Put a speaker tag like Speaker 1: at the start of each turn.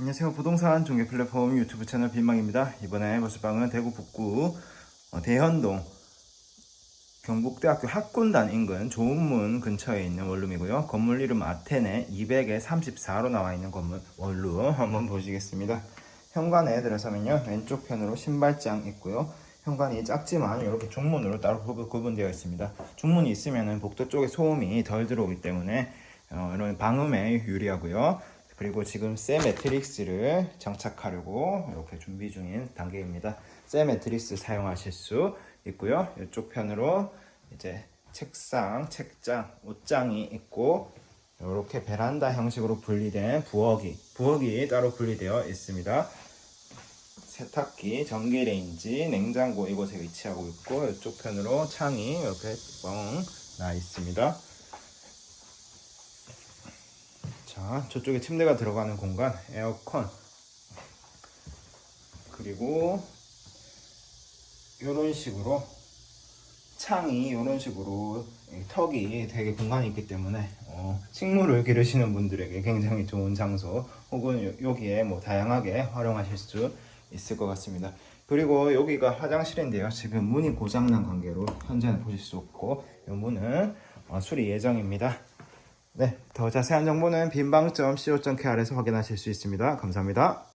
Speaker 1: 안녕하세요. 부동산 중개 플랫폼 유튜브 채널 빈방입니다. 이번에 버스방은 대구 북구 어, 대현동 경북대학교 학군단 인근 조은문 근처에 있는 원룸이고요. 건물 이름 아테네 200에 34로 나와 있는 건물 원룸 한번 보시겠습니다. 현관에 들어서면요. 왼쪽 편으로 신발장 있고요. 현관이 작지만 이렇게 중문으로 따로 구분- 구분되어 있습니다. 중문이 있으면 복도 쪽에 소음이 덜 들어오기 때문에 어, 이런 방음에 유리하고요. 그리고 지금 새 매트릭스를 장착하려고 이렇게 준비 중인 단계입니다. 새 매트릭스 사용하실 수 있고요. 이쪽 편으로 이제 책상, 책장, 옷장이 있고 이렇게 베란다 형식으로 분리된 부엌이 부엌이 따로 분리되어 있습니다. 세탁기, 전기레인지, 냉장고 이곳에 위치하고 있고 이쪽 편으로 창이 이렇게 뻥 나 있습니다. 자, 저쪽에 침대가 들어가는 공간, 에어컨, 그리고 이런 식으로 창이 이런 식으로 이 턱이 되게 공간이 있기 때문에 어, 식물을 기르시는 분들에게 굉장히 좋은 장소 혹은 요- 여기에 뭐 다양하게 활용하실 수 있을 것 같습니다. 그리고 여기가 화장실인데요. 지금 문이 고장난 관계로 현재는 보실 수 없고 이 문은 어, 수리 예정입니다. 네, 더 자세한 정보는 빈방점 co.kr에서 확인하실 수 있습니다. 감사합니다.